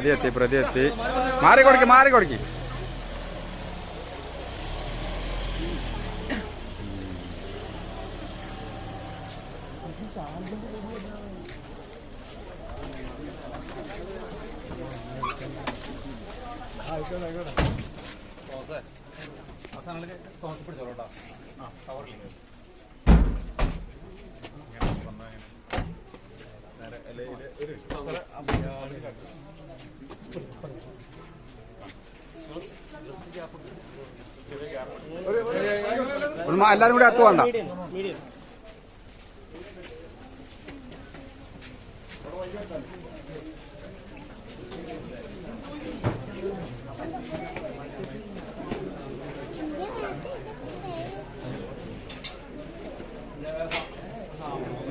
പ്രതി എത്തി പ്രതി എത്തി മാറി കൊടുക്ക് മാറി കൊടുക്ക് ഒന്ന് മാ- എല്ലാരും കൂടി അത്തു വേണ്ട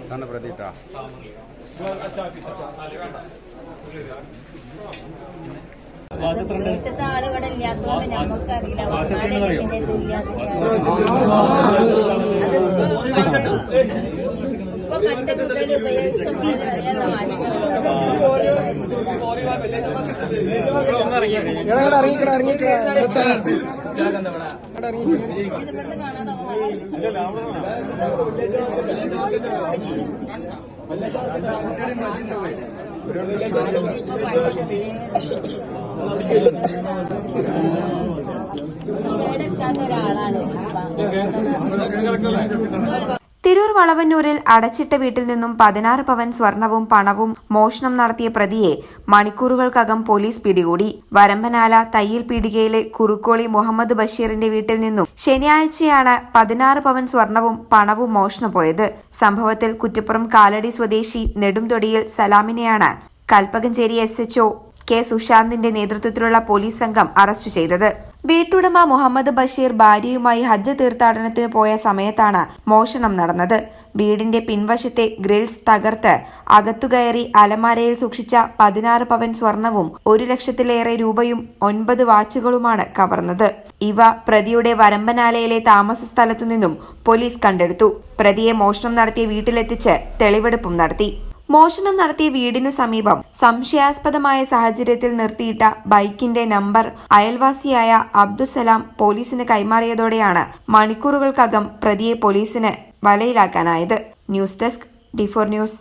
പ്രതീട്ടാ പ്രതി ട്ടാ. വീട്ടിലത്തെ ആൾ ഇവിടെ ഇല്ലാത്തതുകൊണ്ട് ഞമ്മക്കറിയില്ല. ഇപ്പൊ കണ്ട മുതൽ ഉപയോഗിച്ച മുതൽ വരെയുള്ള ഇവിടുന്ന് കാണാതെ കേടെടുക്കാത്ത ഒരാളാണ് തിരൂർ വളവന്നൂരിൽ അടച്ചിട്ട വീട്ടിൽ നിന്നും പതിനാറ് പവൻ സ്വർണവും പണവും മോഷണം നടത്തിയ പ്രതിയെ മണിക്കൂറുകൾക്കകം പോലീസ് പിടികൂടി. വരമ്പനാല തയ്യിൽ പീടികയിലെ കുറുക്കോളി മുഹമ്മദ് ബഷീറിന്റെ വീട്ടിൽ നിന്നും ശനിയാഴ്ചയാണ് പതിനാറ് പവൻ സ്വർണവും പണവും മോഷണം പോയത്. സംഭവത്തിൽ കുറ്റപ്പുറം കാലടി സ്വദേശി നെടുംതൊടിയിൽ സലാമിനെയാണ് കൽപ്പകഞ്ചേരി എസ് എച്ച്ഒ കെ സുശാന്തിന്റെ നേതൃത്വത്തിലുള്ള പോലീസ് സംഘം അറസ്റ്റ് ചെയ്തത്. വീട്ടുടമ മുഹമ്മദ് ബഷീർ ഭാര്യയുമായി ഹജ്ജ് തീർത്ഥാടനത്തിന് പോയ സമയത്താണ് മോഷണം നടന്നത്. വീടിന്റെ പിൻവശത്തെ ഗ്രിൽസ് തകർത്ത് അകത്തുകയറി അലമാരയിൽ സൂക്ഷിച്ച പതിനാറ് പവൻ സ്വർണവും ഒരു ലക്ഷത്തിലേറെ രൂപയും ഒൻപത് വാച്ചുകളുമാണ് കവർന്നത്. ഇവ പ്രതിയുടെ വരമ്പനാലയിലെ താമസ സ്ഥലത്തു നിന്നും പോലീസ് കണ്ടെടുത്തു. പ്രതിയെ മോഷണം നടത്തിയ വീട്ടിലെത്തിച്ച് തെളിവെടുപ്പും നടത്തി. മോഷണം നടത്തിയ വീടിനു സമീപം സംശയാസ്പദമായ സാഹചര്യത്തിൽ നിർത്തിയിട്ട ബൈക്കിന്റെ നമ്പർ അയൽവാസിയായ അബ്ദുസലാം പോലീസിന് കൈമാറിയതോടെയാണ് മണിക്കൂറുകൾക്കകം പ്രതിയെ പോലീസിന് വലയിലാക്കാനായത്. News desk D four news.